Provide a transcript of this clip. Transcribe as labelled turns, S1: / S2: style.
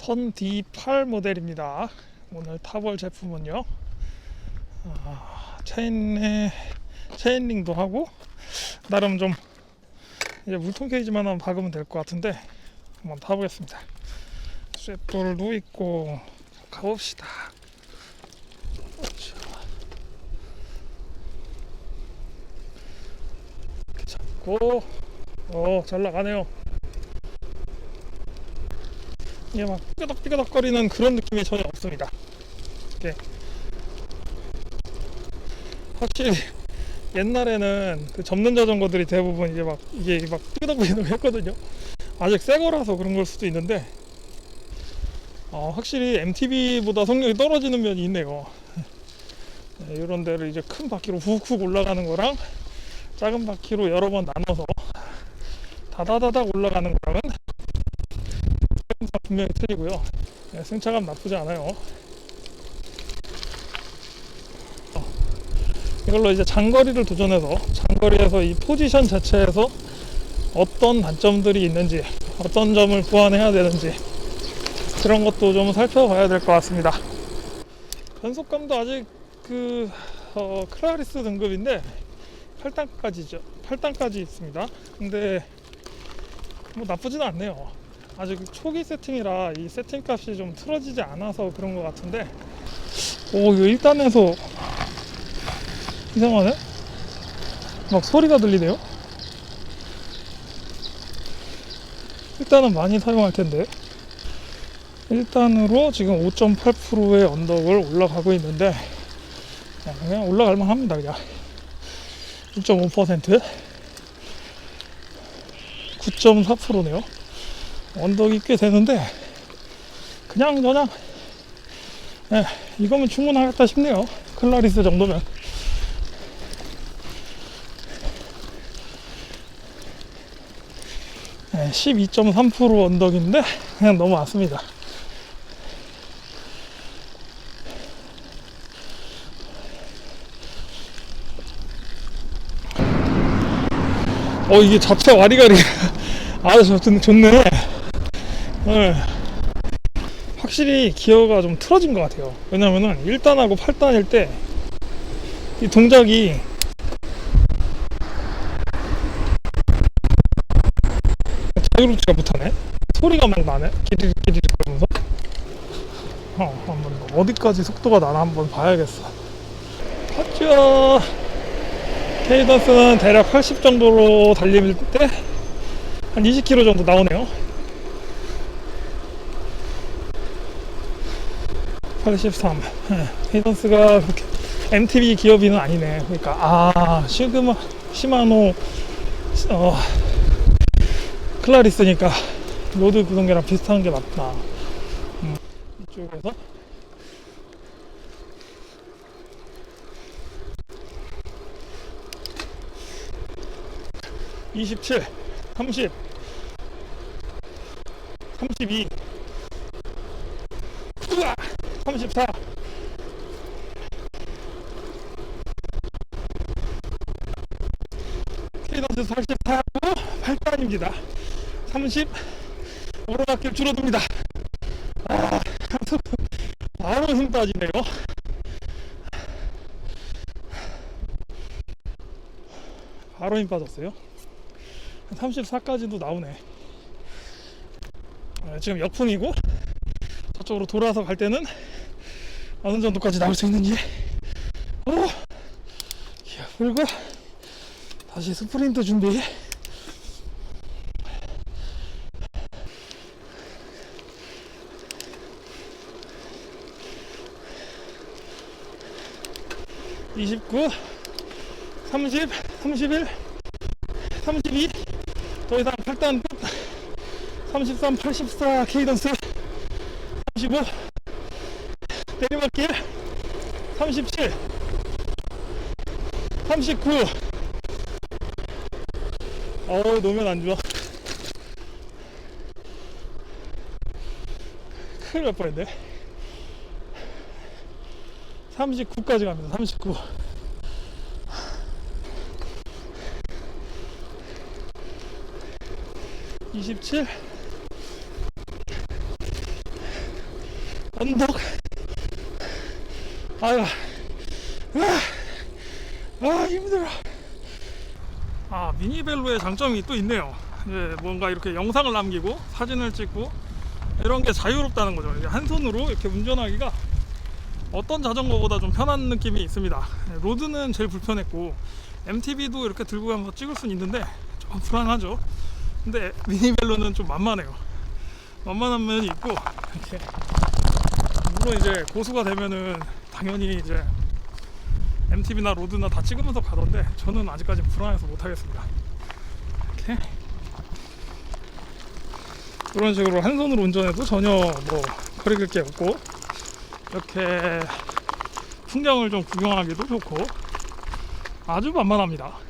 S1: 턴 D8 모델입니다. 오늘 타볼 제품은요. 아, 체인에 체인링도 하고 나름 좀 이제 물통 케이지만 하면 박으면 될 것 같은데 한번 타보겠습니다. 쇠돌도 있고 가봅시다. 잡고 어 잘 나가네요. 이게 막 삐그덕삐그덕거리는 그런 느낌이 전혀 없습니다. 이게 확실히 옛날에는 그 접는 자전거들이 대부분 이제 막 이게 막 삐그덕삐그덕 했거든요. 아직 새 거라서 그런 걸 수도 있는데 어, 확실히 MTB보다 성능이 떨어지는 면이 있네요. 네, 이런 데를 이제 큰 바퀴로 훅훅 올라가는 거랑 작은 바퀴로 여러 번 나눠서 다다다닥 올라가는 거랑은 분명히 틀리고요. 네, 승차감 나쁘지 않아요. 어, 이걸로 이제 장거리를 도전해서 장거리에서 이 포지션 자체에서 어떤 단점들이 있는지 어떤 점을 보완해야 되는지 그런 것도 좀 살펴봐야 될 것 같습니다. 변속감도 아직 그 어, 클라리스 등급인데 8단까지죠. 8단까지 있습니다. 근데 뭐 나쁘진 않네요. 아직 초기 세팅이라 이 세팅 값이 좀 틀어지지 않아서 그런 것 같은데 오 이거 1단에서 이상하네? 막 소리가 들리네요? 일단은 많이 사용할 텐데 1단으로 지금 5.8%의 언덕을 올라가고 있는데 야, 그냥 올라갈 만 합니다 그냥 1.5% 9.4%네요 언덕이 꽤 되는데 그냥 저냥 예, 이거면 충분하겠다 싶네요. 클라리스 정도면. 예, 12.3% 언덕인데 그냥 넘어왔습니다. 어 이게 자체 와리가리. 아주 좋, 좋네 네. 확실히 기어가 좀 틀어진 것 같아요. 왜냐면은 1단하고 8단일 때 이 동작이 자유롭지가 못하네. 소리가 막 나네. 기리릭 그러면서. 어 한번 어디까지 속도가 나나 한번 봐야겠어. 봤죠 케이던스는 대략 80 정도로 달릴 때 한 20km 정도 나오네요 83 예, 케이던스가 그렇게 MTB 기어비는 아니네. 그러니까 아 시그마 시마노 어, 클라리스니까 로드 구동계랑 비슷한 게 맞구나 음, 이쪽에서. 이십칠, 삼십, 삼십이, 우와, 삼십사, 케이던스 44하고 8단입니다. 30 오르막길 줄어듭니다. 아, 바로 힘 빠지네요. 바로 힘 빠졌어요. 34까지도 나오네. 아, 지금 역풍이고 저 쪽으로 돌아서 갈 때는 어느 정도까지 나올 수 있는지. 오, 기어 풀고 다시 스프린트 준비. 이십구, 삼십, 삼십일, 삼십이, 더 이상 8단 끝, 33, 84 케이던스, 35, 내리막길, 37, 39, 어우 노면 안 좋아. 큰일 날 뻔했네. 39까지 갑니다. 39 27 언덕. 아유, 아, 아 힘들어. 아 미니벨로의 장점이 또 있네요. 예, 뭔가 이렇게 영상을 남기고 사진을 찍고 이런 게 자유롭다는 거죠. 이제 한 손으로 이렇게 운전하기가 어떤 자전거보다 좀 편한 느낌이 있습니다. 예, 로드는 제일 불편했고 MTB도 이렇게 들고 가면서 찍을 수는 있는데 좀 불안하죠. 근데 미니벨로는 좀 만만해요. 만만한 면이 있고 이렇게 물론 이제 고수가 되면은 당연히 이제 MTB나 로드나 다 찍으면서 가던데 저는 아직까지 불안해서 못 하겠습니다. 이렇게 이런 식으로 한 손으로 운전해도 전혀 뭐 거리길 게 없고 이렇게 풍경을 좀 구경하기도 좋고 아주 만만합니다.